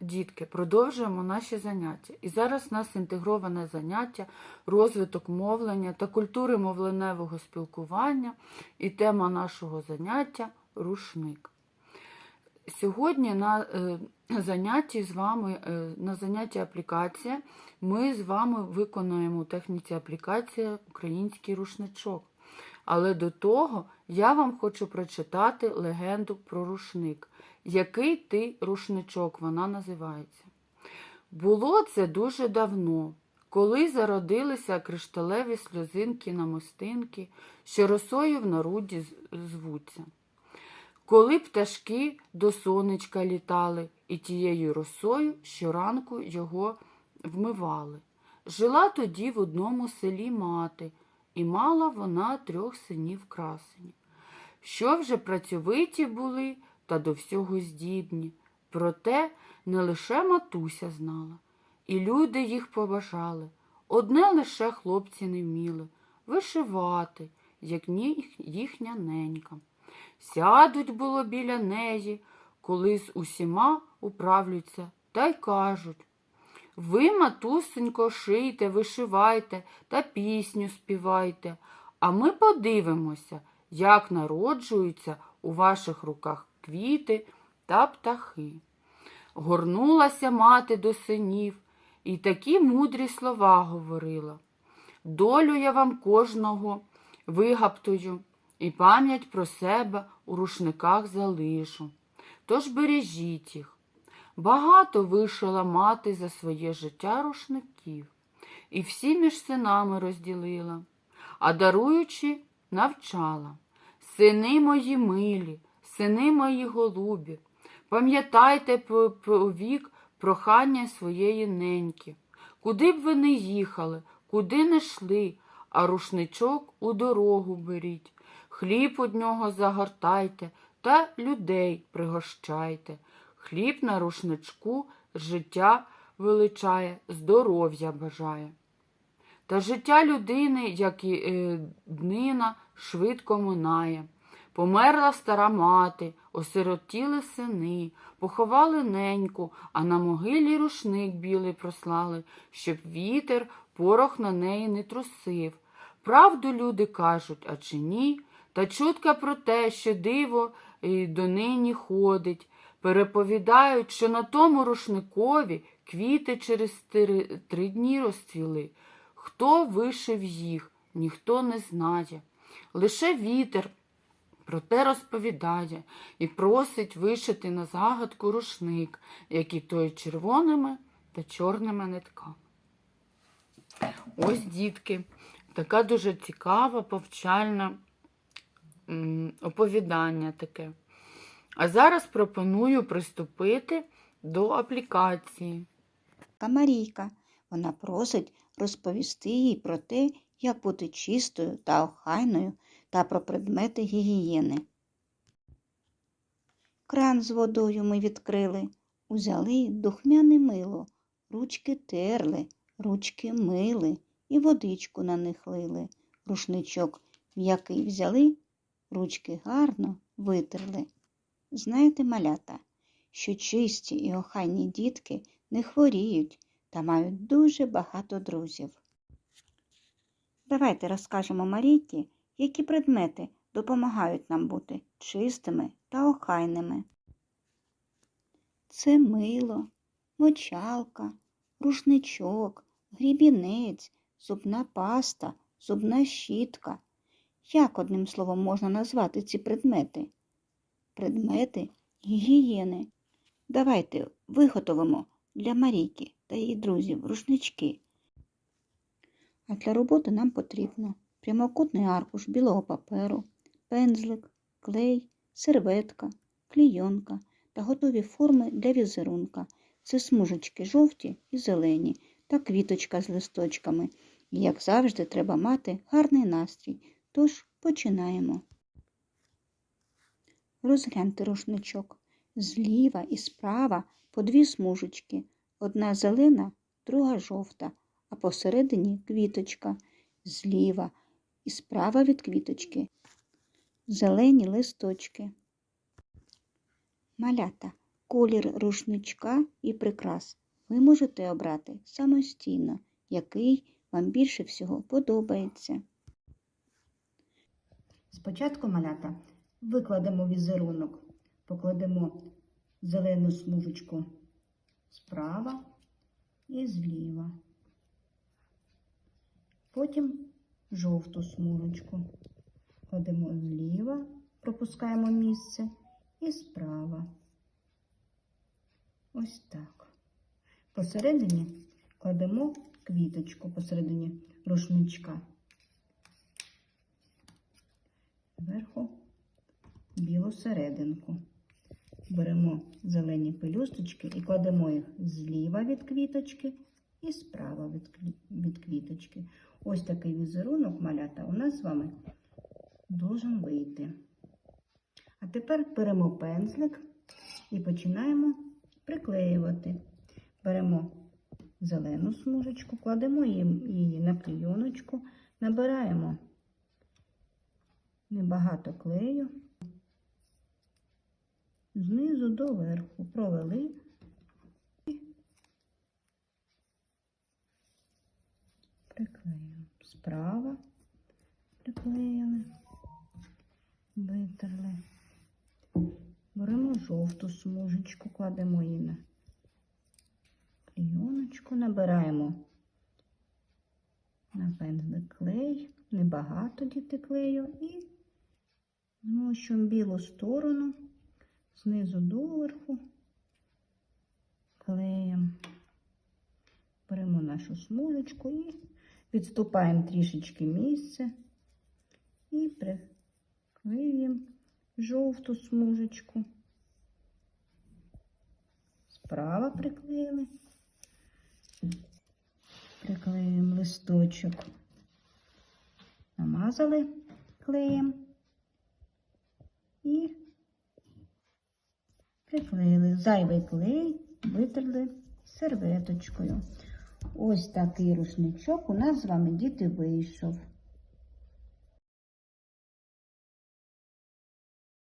Дітки, продовжуємо наші заняття. І зараз у нас інтегроване заняття, розвиток мовлення та культури мовленевого спілкування. І тема нашого заняття рушник. Сьогодні на е, занятті з вами, е, на занятті аплікація, ми з вами виконуємо у техніці аплікація український рушничок. Але до того я вам хочу прочитати легенду про рушник. Який ти рушничок вона називається. Було це дуже давно, коли зародилися кришталеві сльозинки на мостинки, що росою в народі звуться. Коли пташки до сонечка літали і тією росою щоранку його вмивали. Жила тоді в одному селі мати, і мала вона трьох синів красені. Що вже працьовиті були та до всього здібні. Проте не лише матуся знала, і люди їх побажали. Одне лише хлопці не вміли вишивати, як їхня ненька. Сядуть було біля неї, коли з усіма управляться, та й кажуть ви, матусенько, шийте, вишивайте та пісню співайте, а ми подивимося, як народжуються у ваших руках квіти та птахи. Горнулася мати до синів і такі мудрі слова говорила. Долю я вам кожного вигаптую і пам'ять про себе у рушниках залишу. Тож бережіть їх. Багато вишила мати за своє життя рушників, і всі між синами розділила, а даруючи, навчала. Сини мої милі, сини мої голубі, пам'ятайте по- повік прохання своєї неньки. Куди б ви не їхали, куди не йшли, а рушничок у дорогу беріть, хліб од нього загортайте та людей пригощайте. Хліб на рушничку життя величає, здоров'я бажає. Та життя людини, як і е, днина, швидко минає. Померла стара мати, осиротіли сини, поховали неньку, а на могилі рушник білий прослали, щоб вітер порох на неї не трусив. Правду люди кажуть, а чи ні? Та чутка про те, що диво е, донині ходить. Переповідають, що на тому рушникові квіти через три, три дні розцвіли. Хто вишив їх, ніхто не знає. Лише вітер про те розповідає і просить вишити на загадку рушник, який той червоними та чорними нитками. Ось, дітки, така дуже цікава, повчальна оповідання таке. А зараз пропоную приступити до аплікації. Марійка. Вона просить розповісти їй про те, як бути чистою та охайною та про предмети гігієни. Кран з водою ми відкрили, узяли духмяне мило, ручки терли, ручки мили і водичку на них лили. Рушничок м'який взяли, ручки гарно витерли. Знаєте, малята, що чисті і охайні дітки не хворіють та мають дуже багато друзів. Давайте розкажемо Марійці, які предмети допомагають нам бути чистими та охайними. Це мило, мочалка, рушничок, грібінець, зубна паста, зубна щітка. Як одним словом можна назвати ці предмети? Предмети гігієни. Давайте виготовимо для Марійки та її друзів рушнички. А для роботи нам потрібно прямокутний аркуш білого паперу, пензлик, клей, серветка, клійонка та готові форми для візерунка. Це смужечки жовті і зелені та квіточка з листочками. І, як завжди, треба мати гарний настрій. Тож починаємо. Розгляньте рушничок. Зліва і справа по дві смужечки. Одна зелена, друга жовта, а посередині квіточка. Зліва і справа від квіточки. Зелені листочки. Малята, колір рушничка і прикрас ви можете обрати самостійно, який вам більше всього подобається. Спочатку малята викладемо візерунок, покладемо зелену смужечку справа і зліва. Потім жовту смужечку кладемо зліва, пропускаємо місце і справа. Ось так. Посередині кладемо квіточку посередині рушничка. Зверху білу серединку. Беремо зелені пелюсточки і кладемо їх зліва від квіточки і справа від, квіточки. Ось такий візерунок малята у нас з вами должен вийти. А тепер беремо пензлик і починаємо приклеювати. Беремо зелену смужечку, кладемо її, на клійоночку, набираємо небагато клею, знизу до верху провели. І приклеїмо. Справа приклеїли, витерли. Беремо жовту смужечку, кладемо її на клейоночку, набираємо на пензлик клей, небагато діти клею. І змощуємо білу сторону знизу доверху клеєм. Беремо нашу смужечку і відступаємо трішечки місце і приклеюємо жовту смужечку. Справа приклеїли. Приклеїмо листочок. Намазали клеєм і приклеїли зайвий клей, витерли серветочкою. Ось такий рушничок у нас з вами діти вийшов.